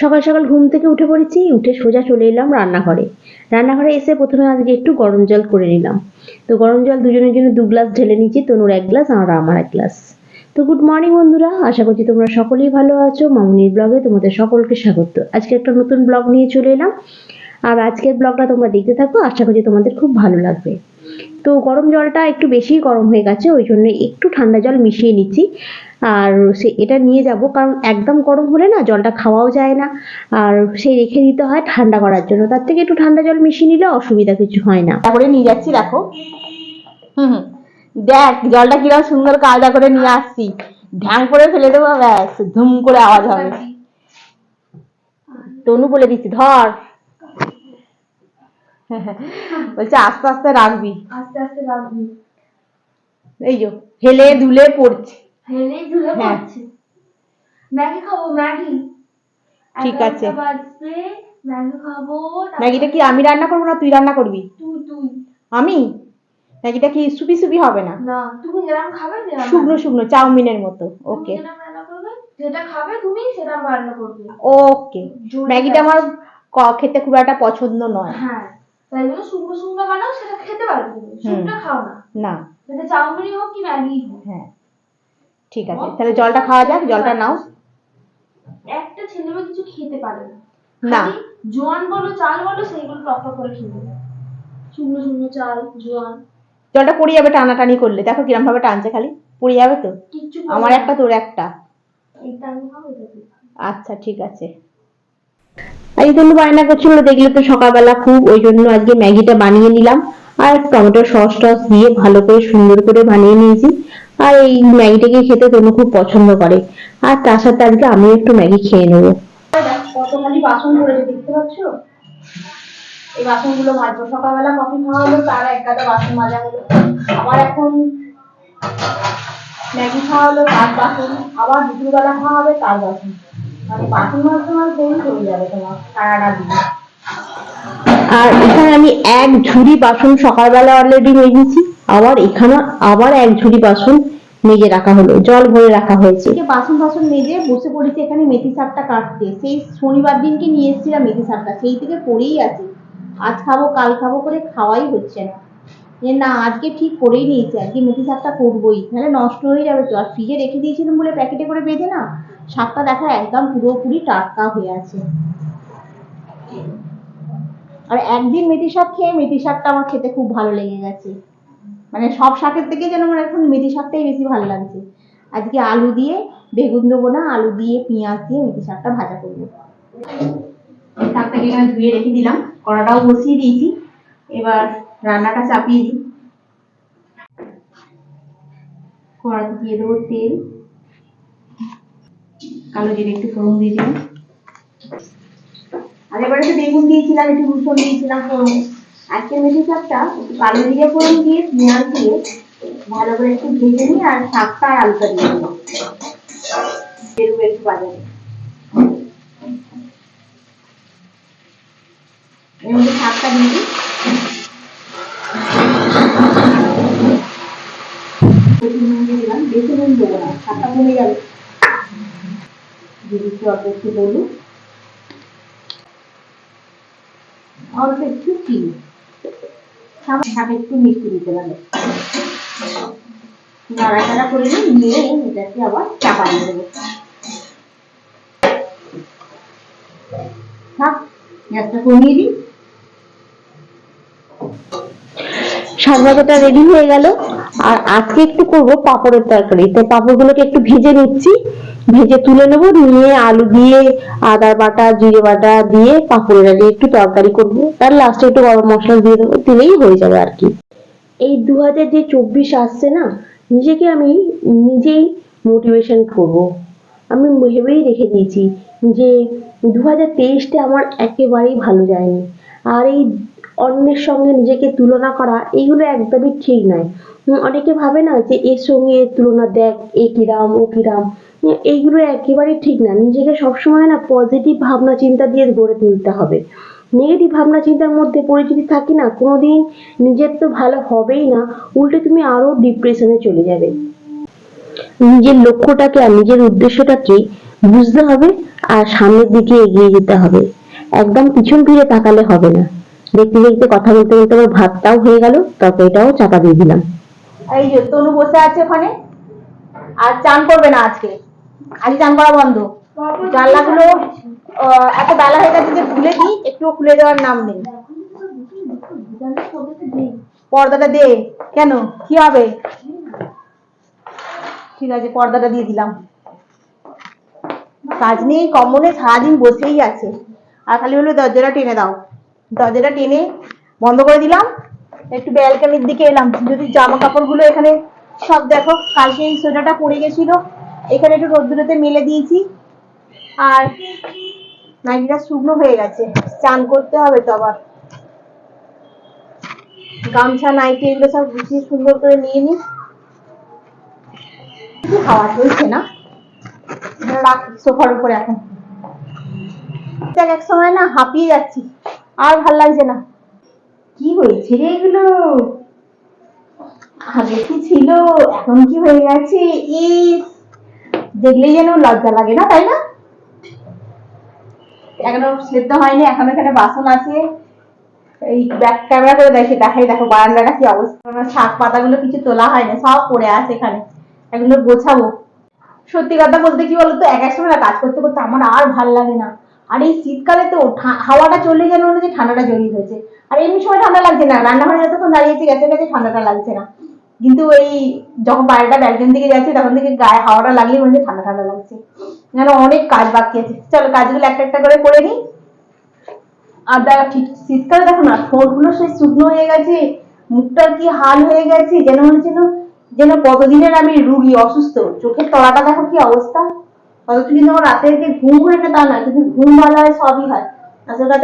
সকাল সকাল ঘুম থেকে উঠে পড়েছি, উঠে সোজা চলে এলাম রান্নাঘরে। রান্নাঘরে এসে প্রথমে আজকে একটু গরম জল করে নিলাম। তো গরম জল দুজনের জন্য দু গ্লাস ঢেলে নিচ্ছি, তনুর এক গ্লাস, আর আমার এক গ্লাস। তো গুড মর্নিং বন্ধুরা, আশা করছি তোমরা সকলেই ভালো আছো। মামুনির ব্লগে তোমাদের সকলকে স্বাগত। আজকে একটা নতুন ব্লগ নিয়ে চলে এলাম। আর আজকের ব্লগটা তোমরা দেখতে থাকো, আশা করছি তোমাদের খুব ভালো লাগবে। তো গরম জলটা একটু বেশি গরম হয়ে গেছে, ওই জন্য একটু ঠান্ডা জল মিশিয়ে নিচ্ছি। আর সে এটা নিয়ে যাব। কারণ একদম গরম হলে না জলটা খাওয়াও যায় না। আর সেই রেখে দিতে হয় ঠান্ডা করার জন্য। তার থেকে একটু ঠান্ডা জল মিশিয়ে নিলে অসুবিধা কিছু হয় না। তারপরে নিয়ে যাচ্ছি দেখো। হুম হুম। দেখ জলটা কীরকম সুন্দর কায়দা করে নিয়ে আসছি। ঢ্যাং করে ফেলে দেবো ব্যাস ধুম করে আওয়াজ হবে। তনু বলে দিচ্ছি ধর। বলছে আস্তে আস্তে রাখবি। আস্তে আস্তে রাখবি। এই যো হেলে দুলে পড়ছে। হেলেই হ্যাঁ। পড়ছে ম্যাগি খাব ম্যাগি। ঠিক আছে। ম্যাগি খাব ম্যাগিটা কি আমি রান্না করব না তুই রান্না করবি? তুই তুই। আমি? ম্যাগিটা কি সুপি সুপি হবে না? না তুমি যেরকম খাবে শুকনো শুকনো চাউমিনের মতো। ওকে যেটা খাবে তুমি সেটা রান্না করবে। ওকে ম্যাগিটা আমার খেতে খুব একটা পছন্দ নয়। হ্যাঁ তাই জন্য শুকনো শুকনো বানাও সেটা খেতে পারবে শুকনো খাও না। না। সেটা চাউমিনই হোক কি ম্যাগি হোক। হ্যাঁ। ঠিক আছে তাহলে জলটা খাওয়া যাক জলটা নাও। একটা ছেলে মেয়ে কিছু খেতে পারে না। না। জোয়ান বলো চাল বলো সেইগুলো টক টক করে নেবে। শুকনো শুকনো চাল জোয়ান। জলটা পড়ে যাবে টানাটানি করলে। দেখো কিরম ভাবে টানছে খালি। পড়ে যাবে তো? আমার একটা তোর একটা। আচ্ছা ঠিক আছে। আজকে তনু বায়না করছিল দেখলে তো সকালবেলা খুব ওই জন্য আজকে ম্যাগিটা বানিয়ে নিলাম। আর টমেটো সস টস দিয়ে ভালো করে সুন্দর করে বানিয়ে নিয়েছি। আর এই ম্যাগিটাকে খেতে তনু খুব পছন্দ করে? আর তার সাথে আজকে আমিও একটু ম্যাগি খেয়ে নেব। কতখানি বাসন পড়েছে দেখতে পাচ্ছ? এই বাসনগুলো মাজবো সকালবেলা কফি খাওয়া হলো তার এক গাদা বাসন মাজা হলো। আবার এখন ম্যাগি খাওয়া হলো তার বাসন। আবার দুপুরবেলা খাওয়া হবে তার বাসন। মানে বাসন মাজতে মাজতে হয়ে যাবে তোমার সারাটা দিন। আর এখানে আমি এক ঝুড়ি বাসন সকালবেলা অলরেডি মেজেছি। আবার এখানে আবার এক ঝুড়ি বাসন মেজে রাখা হলো, জল ভরে রাখা হয়েছে। বাসন টাসন মেজে বসে পড়েছি এখানে মেথি শাকটা কাটতে। সেই শনিবার দিনকে নিয়ে এসেছিলাম মেথি শাকটা, সেই থেকে পড়েই আছে। আজ খাব, কাল খাব করে খাওয়াই হচ্ছে না। যে না, আজকে ঠিক করেই নিয়েছি, আজকে মেথি শাকটা করবোই। নাহলে নষ্ট হয়ে যাবে তো, আর ফ্রিজে রেখে দিয়েছিলাম বলে প্যাকেটে করে বেঁধে না, শাকটা দেখা একদম পুরোপুরি টাটকা হয়ে আছে। আর একদিন মেথি শাক খেয়ে মেথি শাকটা আমার খেতে খুব ভালো লেগে গেছে। মানে সব শাকের থেকে যেন আমার এখন মেথি শাকটাই বেশি ভালো লাগছে। আজকে আলু দিয়ে বেগুন দেবো না, আলু দিয়ে পেঁয়াজ দিয়ে মেথি শাকটা ভাজা করব। শাকটাকে এখানে ধুয়ে রেখে দিলাম, কড়াটাও বসিয়ে দিয়েছি। এবার রান্নাটা চাপিয়ে দিই। কড়াতে দিয়ে দেবো তেল। কালো জিরে একটু ফোড়ন দিয়ে দিলাম। আগেরবারে তো বেগুন দিয়েছিলাম, একটু রসুন দিয়েছিলাম, ফোড়ন। আজকে মেথি শাকটা একটু কালো জিরে ফোড়ন দিয়ে, পেঁয়াজ দিয়ে ভালো করে একটু ভেজে নিই আর শাকটা আর আলুটা দিয়ে দেবো। বেরোবো একটু বাজারে। শাকটা দিয়ে দিই। অল্প একটু অল্প একটু চিনি। সাথে একটু মিষ্টি দিতে পারে নাড়াচাড়া করে নিয়ে এটাকে আবার চাপা দিয়ে দেবো। থাক, গ্যাসটা কমিয়ে দিই। ভাজাটা রেডি হয়ে গেল। আর আজকে একটু করব পাঁপড়ের তরকারি। তো পাঁপড়গুলোকে একটু ভেজে নিচ্ছি। ভেজে তুলে নেব, নিয়ে আলু দিয়ে, আদা বাটা, জিরে বাটা দিয়ে পাঁপড়ের আগে একটু তরকারি করব। তার লাস্টে একটু গরম মশলা দিয়ে দেবো, দিলেই হয়ে যাবে আর কি। এই দু হাজার যে চব্বিশ আসছে না, নিজেকে আমি নিজেই মোটিভেশন করব। আমি ভেবেই রেখে দিয়েছি যে দু হাজার তেইশটা আমার একেবারেই ভালো যায়নি। আর এই অন্যের সঙ্গে নিজেকে তুলনা করা এইগুলো একদমই ঠিক নয়। অনেকে ভাবে না যে, এর সঙ্গে এর তুলনা দেখ, এ কিরাম, ও কিরাম। এইগুলো একেবারেই ঠিক না। নিজেকে সবসময় না পজিটিভ ভাবনা চিন্তা দিয়ে গড়ে তুলতে হবে। নেগেটিভ ভাবনা চিন্তার মধ্যে পড়ে যদি থাকি না, কোনোদিন নিজের তো ভালো হবেই না, উল্টে তুমি আরও ডিপ্রেশনে চলে যাবে। নিজের লক্ষ্যটাকে আর নিজের উদ্দেশ্যটাকে বুঝতে হবে আর সামনের দিকে এগিয়ে যেতে হবে। একদম পিছন ফিরে তাকালে হবে না। দেখতে দেখতে কথা বলতে বলতে আমার ভাতটাও হয়ে গেল তরকারিটাও চাপা দিয়ে দিলাম। এই যে তনু বসে আছে ওখানে। আর চান করবে না আজকে। আজ চান করা বন্ধ। জানলাগুলো আহ, এত বেলা হয়ে গেছে যে খুলে দিই একটু খুলে দেওয়ার নাম নেই। পর্দাটা দে। কেন? কি হবে? ঠিক আছে পর্দাটা দিয়ে দিলাম। কাজ নেই কমনে সারাদিন বসেই আছে। আর খালি হলো দরজাটা টেনে দাও। দরজাটা টেনে বন্ধ করে দিলাম। একটু ব্যালকানির দিকে এলাম। যদি জামা কাপড়গুলো এখানে সব দেখো, কালকে এই সোয়েটারটা পড়ে গেছিল। এখানে একটু রোদ্দুরেতে মেলে দিয়েছি। আর নাইটিটা শুকনো হয়ে গেছে। চান করতে হবে তো আবার। গামছা, নাইটি এগুলো সব গুছিয়ে সুন্দর করে নিয়ে নি। কি হাওয়া চলছে না? সোফার উপরে এখন। এক সময় না হাঁপিয়ে যাচ্ছি। আর ভালো লাগছে না। কি হয়েছে রে এগুলো? আগে কি ছিল, এখন কি হয়ে গেছে? ইস, দেখলেই যেন লজ্জা লাগে না, তাই না? এখনও সেদ্ধ হয়নি, এখন এখানে বাসন আছে। এই ব্যাক ক্যামেরা করে দেখে দেখাই, দেখো বারান্দাটা কি অবস্থা। শাক পাতাগুলো কিছু তোলা হয়নি, সব পড়ে আছে এখানে। এগুলো গোছাবো। সত্যি কথা বলতে কি বলতো, এক এক সময় কাজ করতে করতে আমার আর ভালো লাগে না। আর এই শীতকালে তো হাওয়াটা চললে যেন মনে হচ্ছে ঠান্ডাটা জড়িয়ে হয়েছে আর এমনি সময় ঠান্ডা লাগছে না, রান্নাঘরে যতক্ষণ দাঁড়িয়েছি গ্যাসের কাছে ঠান্ডাটা লাগছে না। কিন্তু এই যখন বাইরেটা ব্যালকনি দিকে যাচ্ছি, তখন থেকে গায়ে হাওয়াটা লাগলেই মনে হচ্ছে ঠান্ডা ঠান্ডা লাগছে। যেন অনেক কাজ বাকি আছে। চলো কাজগুলো একটা একটা করে করে নিই। আর দেখো ঠিক শীতকালে দেখো না, ঠোঁটগুলো সেই শুকনো হয়ে গেছে মুখটার কি হাল হয়ে গেছে, যেন মনে হচ্ছে যেন যেন কতদিনের আমি রুগী, অসুস্থ। চোখের তলাটা দেখো কি অবস্থা। অথচ কিন্তু রাতে যে ঘুম হয় না, তা না কিন্তু ঘুম ভালো হয় সবই হয়।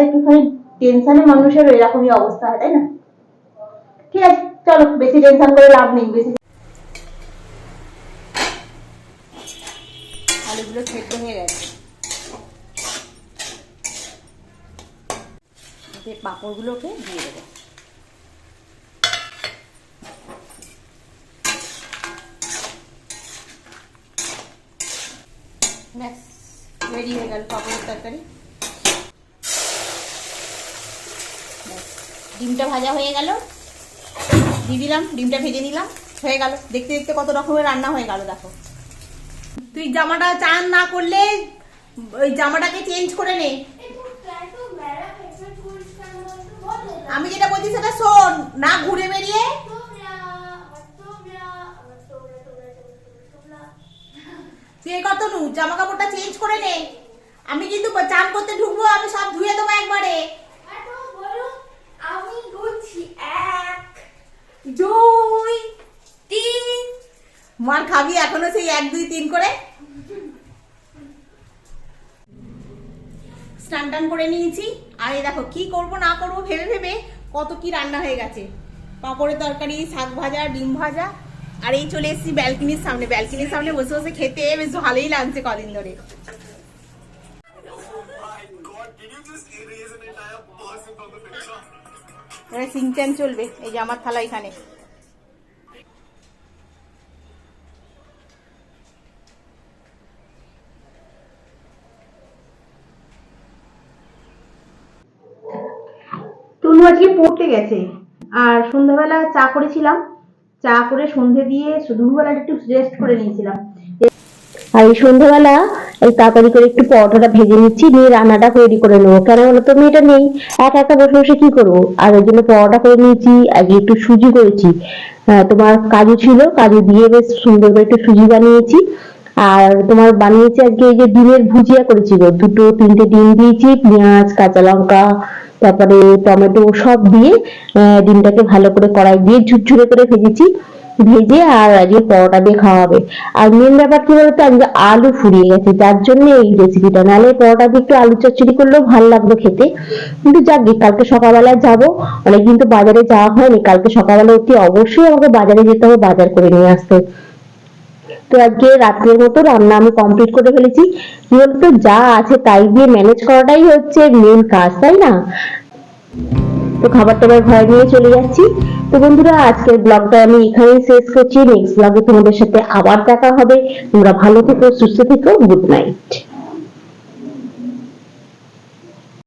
একটুখানি টেনশনে মানুষের এরকমই অবস্থা হয়, তাই না? ঠিক আছে, চলো, বেশি টেনশন করে লাভ নেই, বেশি আলুগুলো সেদ্ধ হয়ে গেছে। পাঁপড়গুলোকে দিয়ে দেবো ব্যাস রেডি হয়ে গেল পাঁপড়ের তরকারি। ডিমটা ভাজা হয়ে গেল। দিয়ে দিলাম, ডিমটা ভেজে নিলাম, হয়ে গেল। দেখতে দেখতে কত রকমের রান্না হয়ে গেল, দেখো। তুই জামাটা চান না করলে ওই জামাটাকে চেঞ্জ করে নে। আমি যেটা বলছি সেটা শোন, না ঘুরে বেরিয়ে তুই কত নু জামা কাপড়টা চেঞ্জ করে নে। আমি কিন্তু চান করতে ঢুকবো আমি সব ধুয়ে দেবো একবারে। আমি গুনছি এক দুই তিন। মার খাবি এখনও সেই এক দুই তিন করে। স্নান টান করে নিয়েছি। আর এই দেখো কি করব না করব ভেবে ভেবে কত কি রান্না হয়ে গেছে। পাঁপড়ের তরকারি শাক ভাজা ডিম ভাজা আর এই চলে এসেছি ব্যালকনির সামনে। ব্যালকনির সামনে বসে বসে খেতে বেশ ভালোই লাগছে কদিন ধরে। সিংচান চলবে, এই যে আমার থালা এখানে। আজকে পড়তে গেছে, আর সন্ধ্যাবেলা চা করেছিলাম। চা করে সন্ধে দিয়ে দুপুরবেলা একটু রেস্ট করে নিয়েছিলাম। আর এই সন্ধ্যাবেলা এই তাড়াতাড়ি করে একটু পরোটাটা ভেজে নিচ্ছি নিয়ে রান্নাটা রেডি করে নেব। কেন বলো তো, মেয়েটা নেই। একা একা বসে বসে কি করব? আর ওই জন্য পরোটা করে নিয়েছি আগে একটু সুজি করেছি। তোমার কাজু ছিল, কাজু দিয়ে বেশ সুন্দর করে একটু সুজি বানিয়েছি। আর তোমার বানিয়েছি আজকে এই যে ডিমের ভুজিয়া করেছিল দুটো, তিনটে ডিম দিয়েছি, পেঁয়াজ, কাঁচা লঙ্কা তারপরে টমেটো সব দিয়ে ডিমটাকে ভালো করে কড়াই দিয়ে ঝুরঝুরে করে ভেজেছি। ভেজে আর আজকে পরোটা দিয়ে খাওয়া হবে। আর মেন ব্যাপার কি বলতো, আজকে আলু ফুরিয়ে গেছে। যার জন্য এই রেসিপিটা নাহলে পরোটা দিয়ে একটু আলু চচ্চড়ি করলেও ভালো লাগতো খেতে। কিন্তু যাক কালকে সকালবেলা যাব। অনেকদিন তো বাজারে যাওয়া হয়নি। কালকে সকালবেলা অতি অবশ্যই আমাকে বাজারে যেতে হবে, বাজার করে নিয়ে আসতে। তো আজকে রাত্রের মতো রান্না আমি কমপ্লিট করে ফেলেছি। কি বলতো যা আছে তাই দিয়ে ম্যানেজ করাটাই হচ্ছে মেন কাজ, তাই না? তো খাবার টাবার ঘরে নিয়ে চলে যাচ্ছি। তো বন্ধুরা, আজকের ব্লগটা আমি এখানেই শেষ করছি। নেক্সট ব্লগে তোমাদের সাথে আবার দেখা হবে। তোমরা ভালো থেকো, সুস্থ থেকো গুড নাইট